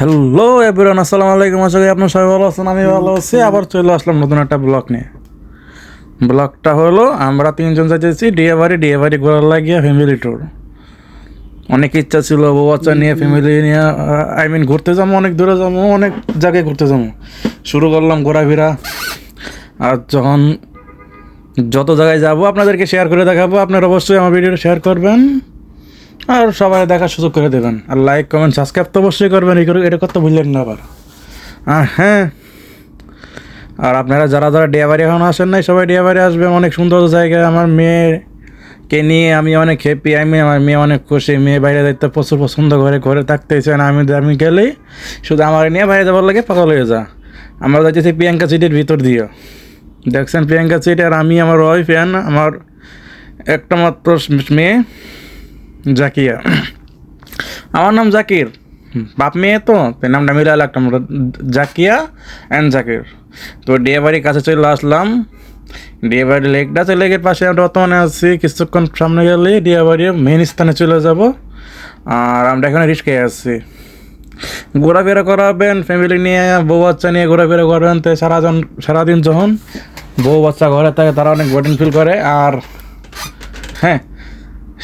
Hello everyone আসসালামু আলাইকুম। আশা করি আপনার সবাই ভালো আছেন, আমি ভালো আছি। আবার চলে আসলাম নতুন একটা ব্লগ নিয়ে। ব্লগটা হলো, আমরা তিনজন যাচ্ছি ডিএবাড়ি ডিএবাড়ি ঘোরার লাগিয়ে ফ্যামিলি ট্যুর অনেক ইচ্ছা ছিল, বউ বাচ্চা নিয়ে ফ্যামিলি নিয়ে আই মিন ঘুরতে যাব, অনেক দূরে যাব, অনেক জায়গায় ঘুরতে যাব। শুরু করলাম ঘোরাফেরা। আর যখন যত জায়গায় যাব, আপনাদেরকে শেয়ার করে দেখাবো। আপনারা অবশ্যই আমার ভিডিওটা শেয়ার করবেন। আর সবাই দেখার সুযোগ করে দেবেন। আর লাইক কমেন্ট সাবস্ক্রাইব তো অবশ্যই করবেন, এই করে- এটা করতে ভুললেন না আবার। আর হ্যাঁ আর আপনারা যারা যারা ডিয়াবাড়ি এখন আসেন নাই, সবাই ডিয়াবাড়ি আসবেন, অনেক সুন্দর জায়গা। আমার মেয়েকে নিয়ে আমি অনেক হ্যাপি আমি আমার মেয়ে অনেক খুশি। মেয়ে বাইরে যাইতে প্রচুর পছন্দ করে, ঘরে থাকতে চান আমি আমি গেলেই শুধু আমার নিয়ে বাইরে যাবার লাগে পাগল হয়ে যা। আমরা যাইতেছি প্রিয়াঙ্কা সিটির ভিতর দিয়ে। দেখছেন প্রিয়াঙ্কা সিটি, আর আমি আমার ওয়াইফ ফ্যান আমার একটা মাত্র মেয়ে। জাকিয়া। আমার নাম জাকির। বাপ মেয়ে তো নামটা মিলে লাগতাম। জাকিয়া অ্যান্ড জাকির। তো ডিএ বাড়ির কাছে চলে আসলাম। ডিএ বাড়ি লেকটা আছে, লেকের পাশে আমরা বর্তমানে আছি। কিছুক্ষণ সামনে গেলে ডিএ বাড়ির মেন স্থানে চলে যাব। আর আমরা এখানে রিস্কে আছি। ঘোরাফেরা করাবেন ফ্যামিলি নিয়ে, বউ বাচ্চা নিয়ে ঘোরাফেরা করবেন। তো সারাজন, সারাদিন যখন বউ বাচ্চা ঘরে থাকে, তারা অনেক বোর্ডিং ফিল করে। আর হ্যাঁ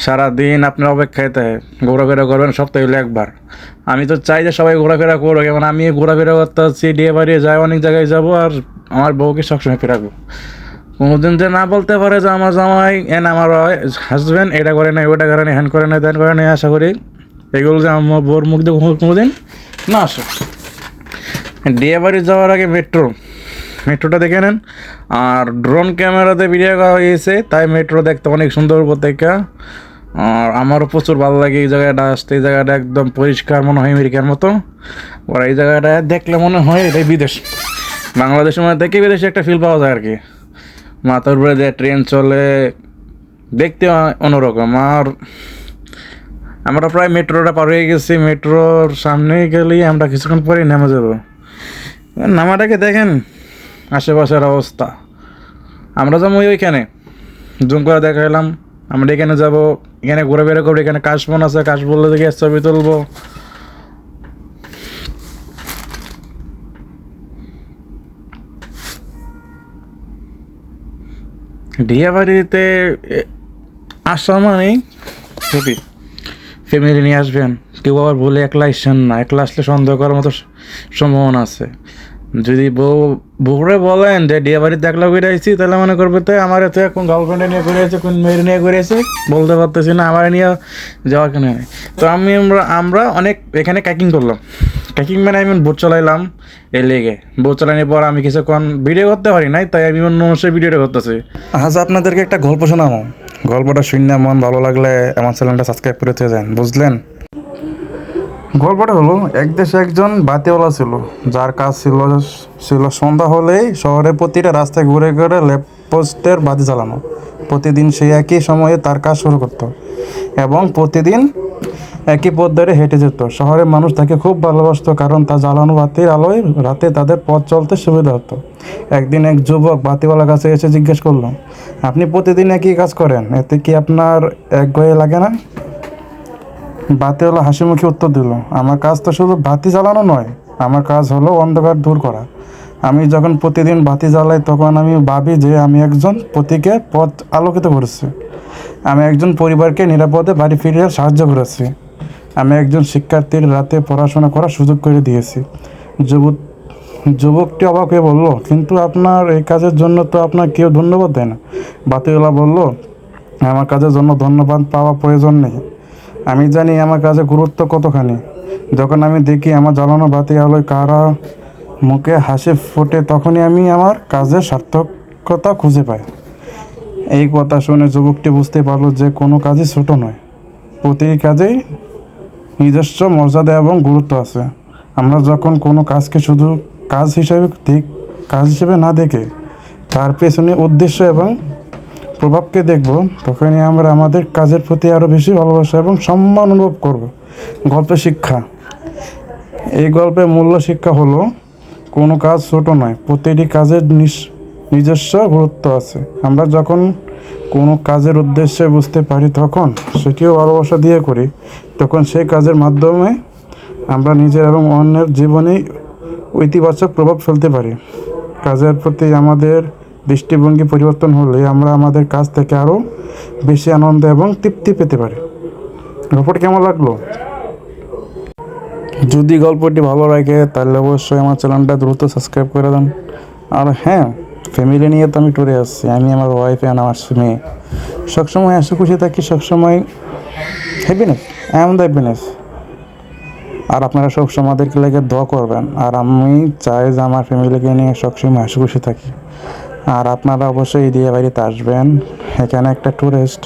সারাদিন আপনার অপেক্ষায় থাকে ঘোরাফেরা করবেন, সপ্তাহে হলে একবার। আমি তো চাই যে সবাই ঘোরাফেরা করব যেমন আমি ঘোরাফেরা করতে হচ্ছি ডিএ বাড়িয়ে যাই অনেক জায়গায় যাব, আর আমার বউকে সবসময় ফেরাবো। কোনোদিন যে না বলতে পারে যে আমার জামাই এন আমার হাজব্যান্ড এটা করে নাই ওটা করে নাই হ্যান করে নাই ত্যান করে নাই আশা করি এগুলো যে আমার বউর মুখ দিয়ে কোনোদিন না আসে ডিএ বাড়ি যাওয়ার আগে মেট্রো মেট্রোটা দেখে নেন। আর ড্রোন ক্যামেরাতে ভিডিও করা হয়েছে, তাই মেট্রো দেখতে অনেক সুন্দর উপত্যকা। আর আমারও প্রচুর ভালো লাগে এই জায়গাটা আসতে। এই জায়গাটা একদম পরিষ্কার মনে হয় আমেরিকার মতো। আর এই জায়গাটা দেখলে মনে হয় এটাই বিদেশ। বাংলাদেশের মধ্যে থেকে বিদেশে একটা ফিল পাওয়া যায় আর কি। মাথার উপরে যে ট্রেন চলে, দেখতে অন্যরকম। আর আমরা প্রায় মেট্রোটা পার হয়ে গেছি। মেট্রোর সামনে গেলেই আমরা কিছুক্ষণ পরেই নেমে যাব। নামাটাকে দেখেন। আশেপাশের অবস্থা। আমরা যাব ওইখানে। জুম করে দেখাইলাম আমরা এখানে যাব এখানে ঘুরে বেড়ে করব এখানে কাশবন আছে কাশ বললে দেখে ছবি তুলবো। ডিয়া বাড়িতে এ, আসা মানে ছবি। ফ্যামিলি নিয়ে আসবেন। কেউ আবার বলে একলা আসছেন না। একলা আসলে সন্দেহ করার মতো সম্ভাবনা আছে। যদি বউ, বউরে বলেন যে ডিয়া বাড়িতে একলা ঘুরে আসছি তাহলে মনে করবে তো আমার এত কোন গার্লফ্রেন্ডে নিয়ে ঘুরে আছে, কোন মেয়ের নিয়ে ঘুরে আছে? বলতে পারতেছি না, আমার নিয়ে যাওয়া কেন তো আমি আমরা আমরা অনেক এখানে ক্যাকিং করলাম। ক্যাকিং মানে আমি বোট চালাইলাম এই লেগে। বোট চালানোর পর আমি কিছুক্ষণ ভিডিও করতে পারি নাই, তাই আমি অন্য মানুষের ভিডিওটা করতেছি। আজ আপনাদেরকে একটা গল্প শোনাবো। গল্পটা শুনে মন ভালো লাগলে আমার চ্যানেলটা সাবস্ক্রাইব করে যান বুঝলেন? গল্পটা হলো, এক দেশে একজন বাতিওয়ালা ছিল, যার কাজ ছিল ছিল সন্ধ্যা হলেই শহরে প্রতিটা রাস্তায় ঘুরে ঘুরে ল্যাম্পপোস্টের বাতি জ্বালানো। প্রতিদিন সেই একই সময়ে তার কাজ শুরু করত এবং প্রতিদিন একই পথ ধরে হেঁটে যেত। শহরের মানুষ তাকে খুব ভালোবাসতো কারণ তা জ্বালানো বাতির আলোয় রাতে তাদের পথ চলতে সুবিধা হতো। একদিন এক যুবক বাতিওয়ালার কাছে এসে জিজ্ঞেস করল, আপনি প্রতিদিন একই কাজ করেন? এতে কি আপনার এক গয়ে লাগে না? বাতিওয়ালা হাসি মুখে উত্তর দিল, আমার কাজ তো শুধু বাতি জ্বালানো নয়, আমার কাজ হলো অন্ধকার দূর করা। আমি যখন প্রতিদিন বাতি জ্বালাই, তখন আমি ভাবি যে আমি একজন প্রতীকের পথ আলোকিত করেছি। আমি একজন পরিবারকে নিরাপদে বাড়ি ফিরিয়ে সাহায্য করেছি। আমি একজন শিক্ষার্থীর রাতে পড়াশোনা করার সুযোগ করে দিয়েছি। যুবক, যুবকটি অবাক হয়ে বলল, কিন্তু আপনার এই কাজের জন্য তো আপনার কেউ ধন্যবাদ দেয় না। বাতিওয়ালা বলল, আমার কাজের জন্য ধন্যবাদ পাওয়া প্রয়োজন নেই। আমি জানি আমার কাজের গুরুত্ব কতখানি। যখন আমি দেখি আমার জ্বালানো বাতি আলোয় কারা মুখে হাসি ফোটে, তখনই আমি আমার কাজের সার্থকতা খুঁজে পাই। এই কথা শুনে যুবকটি বুঝতে পারল যে কোনো কাজই ছোট নয়, প্রতিটি কাজেই নিজস্ব মর্যাদা এবং গুরুত্ব আছে। আমরা যখন কোনো কাজকে শুধু কাজ হিসেবে ঠিক কাজ হিসেবে না দেখে, তার পেছনে উদ্দেশ্য এবং প্রভাবকে দেখব, তখনই আমরা আমাদের কাজের প্রতি আরও বেশি ভালোবাসা এবং সম্মান অনুভব করব। গল্পের শিক্ষা। এই গল্পের মূল্য শিক্ষা হলো, কোনো কাজ ছোট নয়, প্রতিটি কাজের নিজস্ব গুরুত্ব আছে। আমরা যখন কোনো কাজের উদ্দেশ্যে বুঝতে পারি তখন সেটিও ভালোবাসা দিয়ে করি। তখন সেই কাজের মাধ্যমে আমরা নিজের এবং অন্যের জীবনে ইতিবাচক প্রভাব ফেলতে পারি। কাজের প্রতি আমাদের দৃষ্টিভঙ্গি পরিবর্তন হলে আমরা আমাদের কাজ থেকে আরও বেশি আনন্দ এবং তৃপ্তি পেতে পারি। গল্পটি কেমন লাগল? যদি গল্পটি ভালো লাগে, তাহলে অবশ্যই আমার চ্যানেলটা দ্রুত সাবস্ক্রাইব করে দেন। আর হ্যাঁ ফ্যামিলি নিয়ে তো আমি ট্যুরে আসছি। আমি আমার ওয়াইফ অ্যান্ড আমার মেয়ে। সবসময় হাসি খুশি থাকি, সবসময় happiness I am the happiness আর আপনারা সবসময় আমাদেরকে লেগে দোয়া করবেন। আর আমি চাই যে আমার ফ্যামিলিকে নিয়ে সবসময় হাসি খুশি থাকি। আর আপনারা অবশ্যই দিয়ে বাড়িতে আসবেন। এখানে একটা ট্যুরিস্ট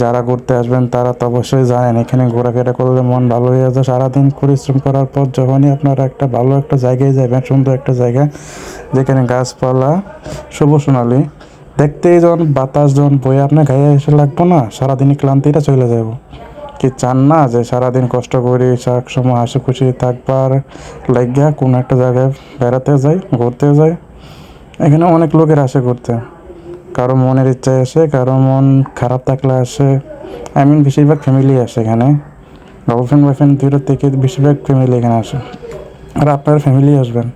যারা ঘুরতে আসবেন, তারা তো অবশ্যই জানেন, এখানে ঘোরাফেরা করলে মন ভালো হয়ে যায়। সারাদিন পরিশ্রম করার পর যখনই আপনারা একটা ভালো একটা জায়গায় যাবেন, সুন্দর একটা জায়গা, যেখানে গাছপালা সবুজ সোনালি, দেখতেই যখন বাতাস যখন বয়ে আপনার গায়ে এসে লাগবো না সারাদিনই ক্লান্তিটা চলে যাব। কি চান না যে সারাদিন কষ্ট করি সব সময় হাসি খুশি থাকবার, লাগিয়া কোনো একটা জায়গায় বেড়াতে যাই, ঘুরতে যাই। এখানে অনেক লোকের আসে ঘুরতে। কারও মনের ইচ্ছায় আসে, কারও মন খারাপ থাকলে আসে। আই মিন বেশিরভাগ ফ্যামিলি আসে এখানে। গার্লফ্রেন্ড বয়ফ্রেন্ড দুটো থেকে বেশিরভাগ ফ্যামিলি এখানে আসে। আর আপনার ফ্যামিলি আসবেন।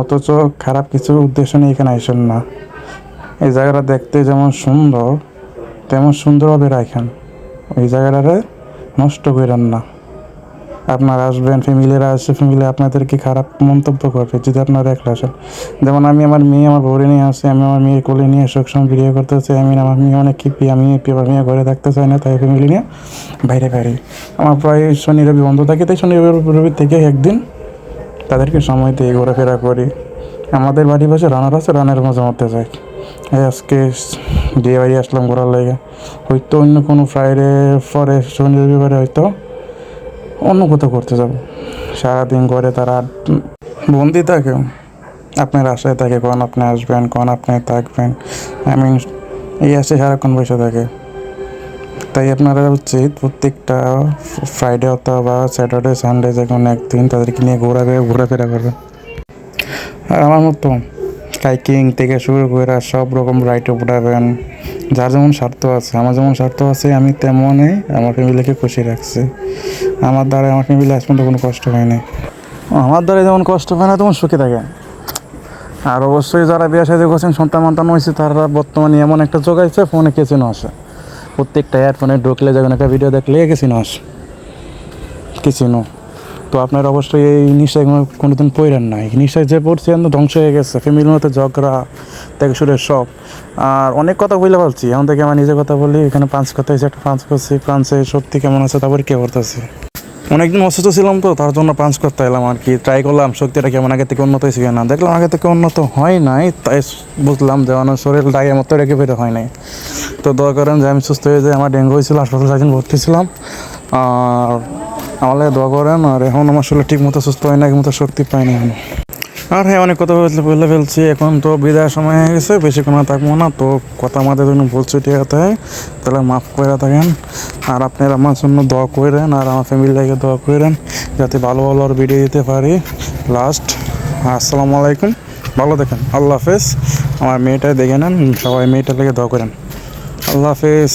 অথচ খারাপ কিছু উদ্দেশ্য নিয়ে এখানে আসেন না। এই জায়গাটা দেখতে যেমন সুন্দর, তেমন সুন্দরভাবে রাখেন। ওই জায়গাটারে নষ্ট করেন না। আপনারা আসবেন ফ্যামিলিরা আসে ফ্যামিলি আপনাদেরকে খারাপ মন্তব্য করবে যদি আপনারা একলা আসেন। যেমন আমি আমার মেয়ে, আমার বউরে নিয়ে আসি, আমি আমার মেয়ের কোলে নিয়ে সবসময় ভিডিও করতে চাই আমি আমার মেয়ে অনেক কিপি আমি আমার মেয়ে ঘরে থাকতে চাই না, তাই ফ্যামিলি নিয়ে বাইরে বাইরে। আমার প্রায় শনি, রবি বন্ধ থাকে, তাই শনি, রবি থেকে একদিন তাদেরকে সময় দিয়ে ঘোরাফেরা করি। আমাদের বাড়ি পাশে রানার আছে, রানের মাঝে মধ্যে যাই আজকে দিয়ে বাড়ি আসলাম ঘোরার লেগে। হয়তো অন্য কোনো ফ্রাইডে পরে শনি, রবিবারে হয়তো অন্য কোথাও করতে যাব। সারাদিন ঘরে তারা বন্দি থাকে। আপনার আশায় থাকে কখন আপনি আসবেন, কখন আপনি থাকবেন। আই মিন এই আসে সারাক্ষণ বসে থাকে। তাই আপনারা উচিত প্রত্যেকটা ফ্রাইডে অথবা স্যাটারডে সানডে যে কোনো একদিন তাদেরকে নিয়ে ঘোরাবে, ঘোরাফেরা করবে। আর আমার মতো কাইকিং থেকে শুরু করে সব রকম রাইটে উঠাবেন যার যেমন স্বার্থ আছে, আমার যেমন স্বার্থ আছে, আমি তেমনই আমার ফ্যামিলিকে খুশি রাখছি। আমার দ্বারা আমার ফ্যামিলি আজ পর্যন্ত কোনো কষ্ট হয়নি আমার দ্বারা যেমন কষ্ট হয় না, তেমন সুখে থাকে। আর অবশ্যই যারা বিয়ে সাথে করছেন, সন্তান মন্তান হয়েছে, তারা বর্তমানে এমন একটা যোগাইছে ফোনে কেচিনো আসে। প্রত্যেকটা হেডফোনে ঢুকলে যখন একটা ভিডিও দেখলে কেচিনো আসে। কেচিনো তো আপনার অবশ্যই এই নিশ্চয় কোনোদিন পড়েন নাই। নিশ্চয় যে পড়ছেন ধ্বংস হয়ে গেছে ফ্যামিলির মধ্যে ঝগড়া থেকে শুরু সব। আর অনেক কথা বলে বলছি এখন থেকে আমার নিজের কথা বলি, এখানে পাঁচ কথা হয়েছে একটা পাঁচ করছি ফ্রান্সে সত্যি কেমন আছে, তারপরে কে করতেছে? অনেকদিন অসুস্থ ছিলাম তো, তার জন্য পাঞ্চ করতে এলাম আর কি। ট্রাই করলাম শক্তিটা কেমন আগে থেকে উন্নত হয়েছে না দেখলাম আগে থেকে উন্নত হয় নাই, তাই বুঝলাম যে আমার শরীরটা আগের মতো রেখে বেরো হয় নাই। তো দয়া করেন যে আমি সুস্থ হয়ে যাই আমার ডেঙ্গু হয়েছিল, হাসপাতালে ভর্তি ছিলাম। আর আমার লাগে দোয়া করেন, আর এখন আমার শরীর ঠিক মতো সুস্থ হয় না মতো শক্তি পাই না এখন। আর হ্যাঁ অনেক কথা বলে ফেলছি, এখন তো বিদায় সময় হয়ে গেছে, বেশি কোনো থাকব না, তো কথা আমাদের জন্য বলছি ঠিক আছে তাহলে মাফ করে থাকেন। আর আপনারা আমার জন্য দোয়া করেন, আর আমার ফ্যামিলি লাগে দোয়া করেন, যাতে ভালো ভালো আর ভিডিও দিতে পারি। লাস্ট আসসালামু আলাইকুম, ভালো দেখেন আল্লাহ হাফেজ। আমার মেয়েটা দেখে নেন, সবাই মেয়েটার লেগে দোয়া করেন। আল্লাহ হাফেজ।